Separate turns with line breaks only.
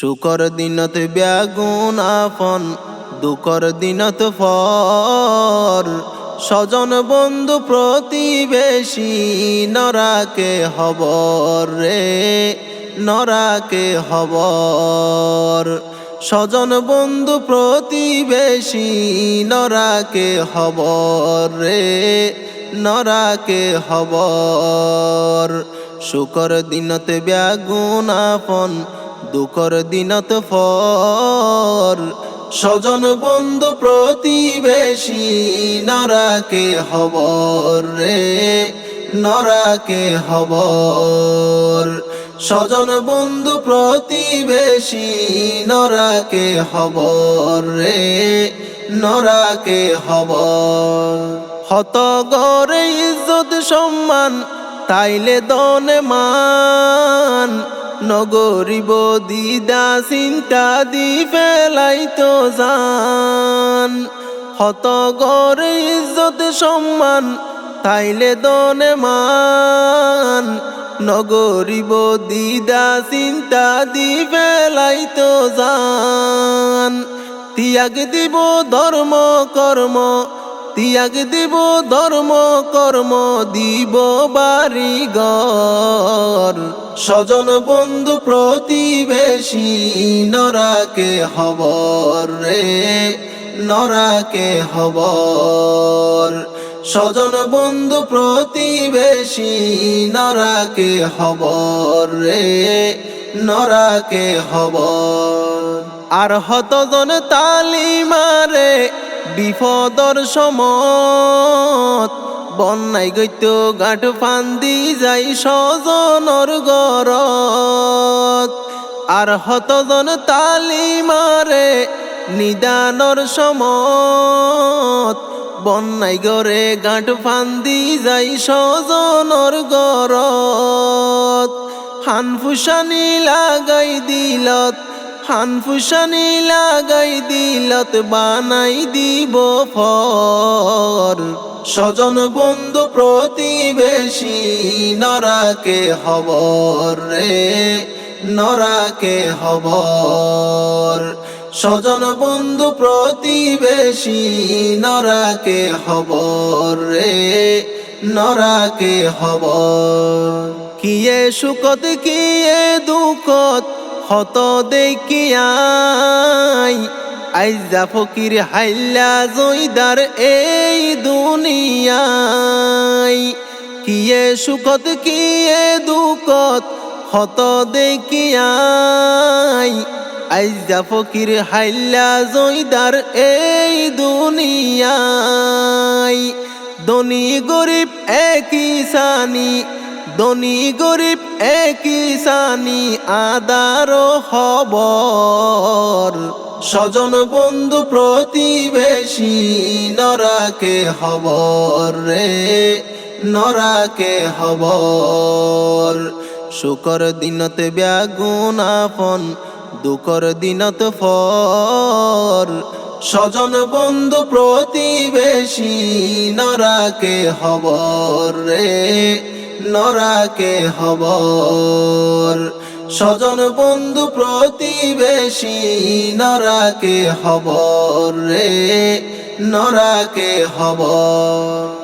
সুকর দিনত ব্যাগুন আপন, দুকর দিনত ফর। স্বজন বন্ধু প্রতিবেশী, নরাকে হবর রে, নরাকে হবর। স্বজন বন্ধু প্রতিবেশী, নরাকে হবর রে, নরাকে হবর। শুকর দিনত ব্যাগুন আপন দুকর দিনত ফর। স্বজন বন্ধু প্রতিবেশী নরাকে হবর রে? নরাকে হবর স্বজন বন্ধু প্রতিবেশী নরাকে হবর রে? নরাকে হবর হত গরে ইজ্জত সম্মান, তাইলে দনে মান। নগরিব দিদা চিন্তা দি ফেলাই তো জান। হত গরে ইজ্জত সম্মান, তাইলে দনে মান। নগরিব দিদা চিন্তা দি ফেলাই তো জান। তিয়াগ দিব ধর্ম, কর্ম। তিয়াগ দিব ধর্ম, কর্ম দিব বাড়ি গর স্বজন বন্ধু প্রতিবেশী, নরাকে হবর রে, নরাকে হবর স্বজন বন্ধু প্রতিবেশী, নরাকে হবর রে, নরাকে হবর আর হতজন তালিমারে বিপদর সমত বন্যাই গৈত গাঁট ফান্দি যাই স্বজনর গরত আর হতজন তালিমারে নিদানর সমত। বন্যাই গরে গাঁট ফান্দি যাই স্বজনর গরত হানফুসানি লাগাই দিলত হানফুসানি লাগাই দিলত, বানাই দিব ফর স্বজন বন্ধু প্রতিবেশী, নরাকে হবর রে, নরাকে হবর স্বজন বন্ধু প্রতিবেশী, নরাকে হবর রে, নরাকে হবর কিয়ে সুখত, কিয়ে দুঃখত, হত দেখিয়াই আইজা ফকির হাইলা জইদার এই দুনিয়াই কিয়ে সুখত, কিয়ে দুঃখত হত দেখিয়াই। আইজা ফকির হাইলা জইদার এই দুনিয়াই ধনী গরিব একই সানি, ধনী গরিব একই সানি, আদার খবর। স্বজন বন্ধু প্রতিবেশী, নরাকে হবর রে, নরাকে হবর শুকর দিনত ব্যাগুন আপন, দুকর দিনত ফর। স্বজন বন্ধু প্রতিবেশী, নরাকে হবর রে, নরাকে হবর স্বজন বন্ধু প্রতিবেশী নরাকে হব রে নরাকে হবর